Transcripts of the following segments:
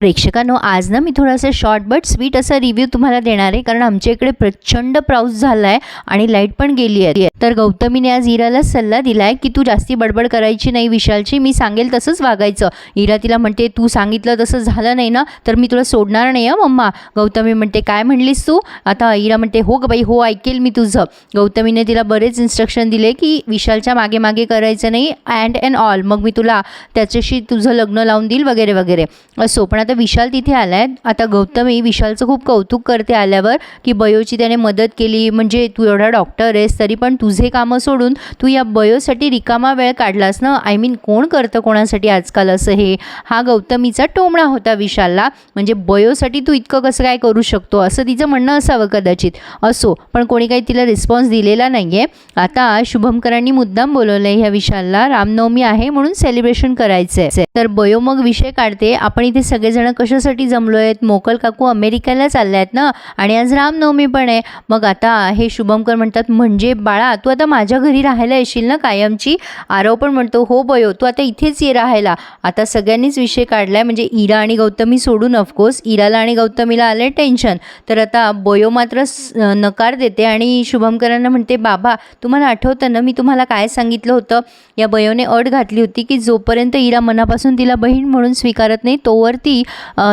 प्रेक्षकांनो आज ना मी थोडासा शॉर्ट बट स्वीट असा रिव्ह्यू तुम्हाला देणार आहे. कारण आमच्या इकडे प्रचंड पाऊस झाला आहे आणि लाइट पण गेली आहे. तर गौतमीने आज इराला सल्ला दिला आहे की तू जास्ती बडबड करायची नाही विशालची. मी सांगेल तसंच वागायचं. इरा तिला म्हणते तू सांगितलं तसं झालं नाही ना तर मी तुला सोडणार नाही हं मम्मा. गौतमी म्हणते काय म्हणलीस तू? आता इरा म्हणते हो ग बाई हो ऐकेल मी तुझं. गौतमीने तिला बरेच इन्स्ट्रक्शन दिले की विशालच्या मागे मागे करायचं नाही अँड अँड ऑल मग मी तुला त्याच्याशी तुझं लग्न लावून देईल वगैरे वगैरे. असो पण आता विशाल तिथे आला आहे आता गौतमी विशालचं खूप कौतुक करते आल्यावर की बयोची त्याने मदत केली. म्हणजे तू एवढा डॉक्टर आहेस तरी पण तुझे कामं सोडून तू या बयोसाठी रिकामा वेळ काढलास ना? आय मीन कोण करतं कोणासाठी आजकाल असं हे? हा गौतमीचा टोमणा होता विशालला. म्हणजे बयोसाठी तू इतकं कसं काय करू शकतो? असं तिचं म्हणणं असावं कदाचित. असो पण कोणी काही तिला रिस्पॉन्स दिलेला नाही आहे आता शुभमकरांनी मुद्दाम बोलवलं आहे ह्या विशालला रामनवमी आहे म्हणून सेलिब्रेशन करायचं आहे तर बयो मग विषय काढते. आपण इथे सगळेजण कशासाठी जमलो आहेत मोकल काकू अमेरिकेला चालले आहेत ना? आणि आज रामनवमी पण आहे. मग आता हे शुभमकर म्हणतात म्हणजे बाळा तू आता माझ्या घरी राहायला येशील ना कायमची? आरव पण म्हणतो हो बयो तू आता इथेच ये राहायला. आता सगळ्यांनीच विषय काढला आहे म्हणजे इरा आणि गौतमी सोडून ऑफकोर्स इराला आणि गौतमीला आले टेन्शन तर आता बयो मात्र नकार देते आणि शुभमकरांना म्हणते बाबा तुम्हाला आठवतं ना मी तुम्हाला काय सांगितलं होतं? या बयोने अट घातली होती की जोपर्यंत इरा मनापासून तिला बहीण म्हणून स्वीकारत नाही तोवर ती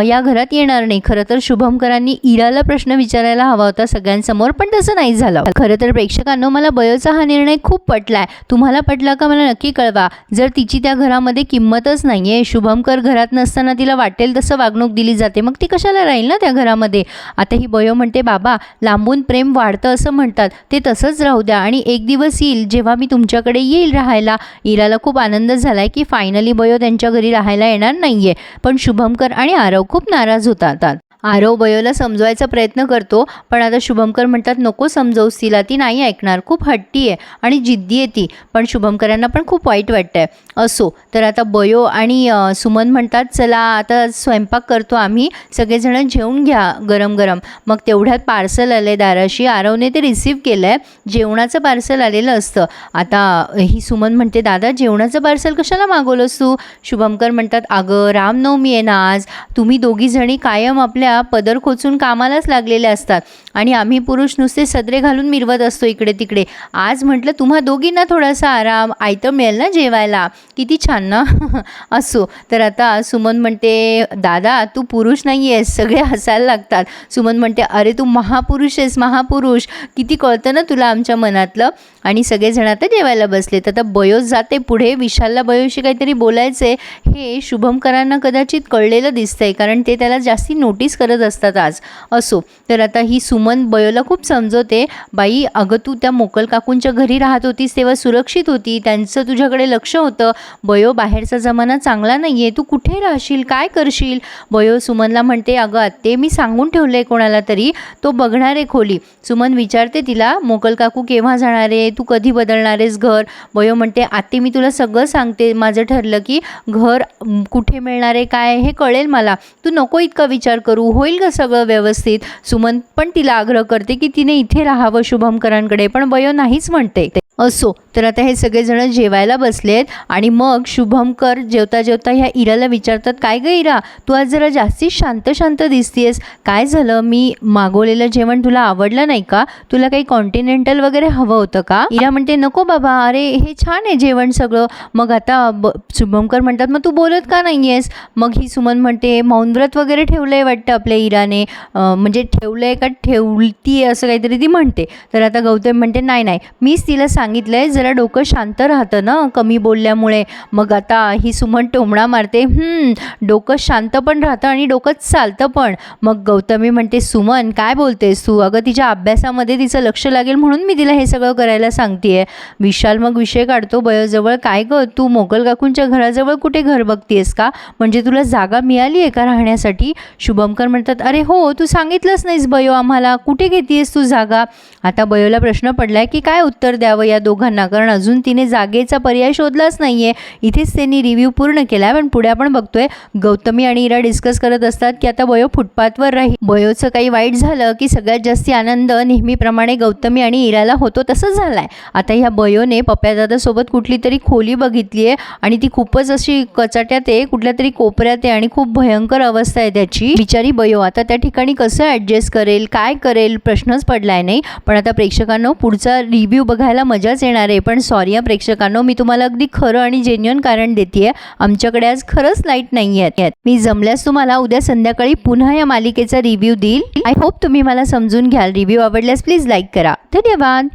या घरात येणार नाही. खरं तर शुभमकरांनी इराला प्रश्न विचारायला हवा होता सगळ्यांसमोर पण तसं नाही झालं. खरं तर प्रेक्षकांनो मला बयोचा हा निर्णय खूप पटलाय. तुम्हाला पटला का मला नक्की कळवा. जर तिची त्या घरामध्ये किंमतच नाही आहे शुभमकर घरात नसताना तिला वाटेल तसं वागणूक दिली जाते मग ती कशाला राहील ना त्या घरामध्ये? आता ही बयो म्हणते बाबा लांबून प्रेम वाढतं असं म्हणतात. ते तसंच राहू द्या आणि एक दिवस येईल जेव्हा मी तुमच्याकडे येईल राहायला. इराला खूप आनंद झाला आहे की फायनली बयो त्यांच्या घरी राहायला येणार नाही आहे पण शुभमकर आणि आरव खूप नाराज होतात. आरव बयोला समजवायचा प्रयत्न करतो पण आता शुभमकर म्हणतात नको समजवूस तिला ती नाही ऐकणार. खूप हट्टी आहे आणि जिद्दी आहे ती पण शुभमकरांना पण खूप वाईट वाटतंय. असो तर आता बयो आणि सुमन म्हणतात चला आता स्वयंपाक करतो आम्ही. सगळेजण जेवून घ्या गरम गरम मग तेवढ्यात पार्सल आलं आहे दाराशी. आरवने ते रिसीव केलं आहे जेवणाचं पार्सल आलेलं असतं. आता ही सुमन म्हणते दादा जेवणाचं पार्सल कशाला मागवलंस तू? शुभमकर म्हणतात अगं रामनवमी आहे ना आज. तुम्ही दोघीजणी कायम आपल्या पदर खोचून कामालाच लागलेल्या असतात. आणि आम्ही पुरुष नुसते सदरे घालून मिरवत असतो इकडे तिकडे. आज म्हटलं तुम्हा दोघींना थोडासा आराम आयतं मिळेल ना जेवायला? किती छान ना? असो. तर आता सुमन म्हणते दादा तू पुरुष नाही आहेस सगळे हसायला लागतात. सुमन म्हणते अरे तू महापुरुष आहेस महापुरुष. किती कळतं ना तुला आमच्या मनातलं. आणि सगळेजण आता जेवायला बसले तर आता बयोस जाते पुढे. विशालला बयोशी काहीतरी बोलायचं हे शुभमकरांना कदाचित कळलेलं दिसतंय कारण ते त्याला जास्ती नोटीस करत असतात आज. असो. तर आता ही सुमन बयोला खूप समजवते बाई अगं तू त्या मोकल काकूंच्या घरी राहत होतीस तेव्हा सुरक्षित होती. त्यांचं तुझ्याकडे लक्ष होतं. बयो बाहेरचा जमाना चांगला नाही आहे तू कुठे राहशील? काय करशील? बयो सुमनला म्हणते अगं आत्ते मी सांगून ठेवलं आहे कोणाला तरी. तो बघणार आहे खोली. सुमन विचारते तिला मोकल काकू केव्हा जाणार आहे? तू कधी बदलणार आहेस घर? बयो म्हणते आत्ते मी तुला सगळं सांगते. माझं ठरलं की घर कुठे मिळणार आहे काय हे कळेल मला. तू नको इतका विचार करू. होईल का सगळं व्यवस्थित? सुमन पण तिला आग्रह करते की तिने इथे राहावं शुभमकरांकडे पण वयो नाहीच म्हणते. असो. तर आता हे सगळेजण जेवायला बसलेत आणि मग शुभमकर जेवता जेवता ह्या इराला विचारतात काय गं इरा? तू आज जरा जास्ती शांत शांत दिसतीयस. काय झालं? मी मागवलेलं जेवण तुला आवडलं नाही का? तुला काही कॉन्टिनेंटल वगैरे हवं होतं का? इरा म्हणते नको बाबा. अरे हे छान आहे जेवण सगळं. मग आता ब शुभमकर म्हणतात मग तू बोलत का नाही आहेस मग ही सुमन म्हणते मौनव्रत वगैरे ठेवलं आहे वाटतं आपल्या इराने. म्हणजे ठेवलं आहे का? ठेवती आहे असं काहीतरी ती म्हणते. तर आता गौतम म्हणते नाही नाही. मीच तिला सांगितलं आहे जरा डोकं शांत राहतं ना कमी बोलल्यामुळे. मग आता ही सुमन टोमणा मारते डोकं शांत पण राहतं आणि डोकं चालतं पण. मग गौतमी म्हणते सुमन काय बोलतेस तू? अगं तिच्या अभ्यासामध्ये तिचं लक्ष लागेल म्हणून मी तिला हे सगळं करायला सांगतेय. विशाल मग विषय काढतो बयोजवळ काय गं? तू मोगल काकूंच्या घराजवळ कुठे घर बघतेस का? म्हणजे तुला जागा मिळाली आहे का राहण्यासाठी? शुभमकर म्हणतात अरे हो तू सांगितलंच नाहीस बयो आम्हाला. कुठे घेतेस तू जागा? आता बयोला प्रश्न पडलाय की काय उत्तर द्यावं या या दोघांना. कारण अजून तिने जागेचा पर्याय शोधलाच नाहीये. इथेच त्यांनी रिव्ह्यू पूर्ण केला पण पुढे आपण बघतोय गौतमी आणि इरा डिस्कस करत असतात की आता बयो फुटपाथवर राहील बयोचं काही वाईट झालं की सगळ्यात जास्ती आनंद नेहमीप्रमाणे गौतमी आणि इराला होतो तसंच झालाय. आता ह्या बयोने पप्प्यादादासोबत कुठली तरी खोली बघितली आहे आणि ती खूपच अशी कचाट्यात आहे कुठल्या तरी कोपऱ्यात आहे आणि खूप भयंकर अवस्था आहे त्याची. बिचारी बयो आता त्या ठिकाणी कसं ॲडजस्ट करेल काय करेल प्रश्नच पडलाय नाही. पण आता प्रेक्षकांनो पुढचा रिव्ह्यू बघायला मजा मजाच येणार आहे. पण सॉरी या प्रेक्षकांनो मी तुम्हाला अगदी खरं आणि जेन्युअन कारण देते आमच्याकडे आज खरंच लाइट नाही आहेत मी जमल्यास तुम्हाला उद्या संध्याकाळी पुन्हा या मालिकेचा रिव्ह्यू देईल. आय होप तुम्ही मला समजून घ्याल. रिव्ह्यू आवडल्यास प्लीज लाईक करा. धन्यवाद.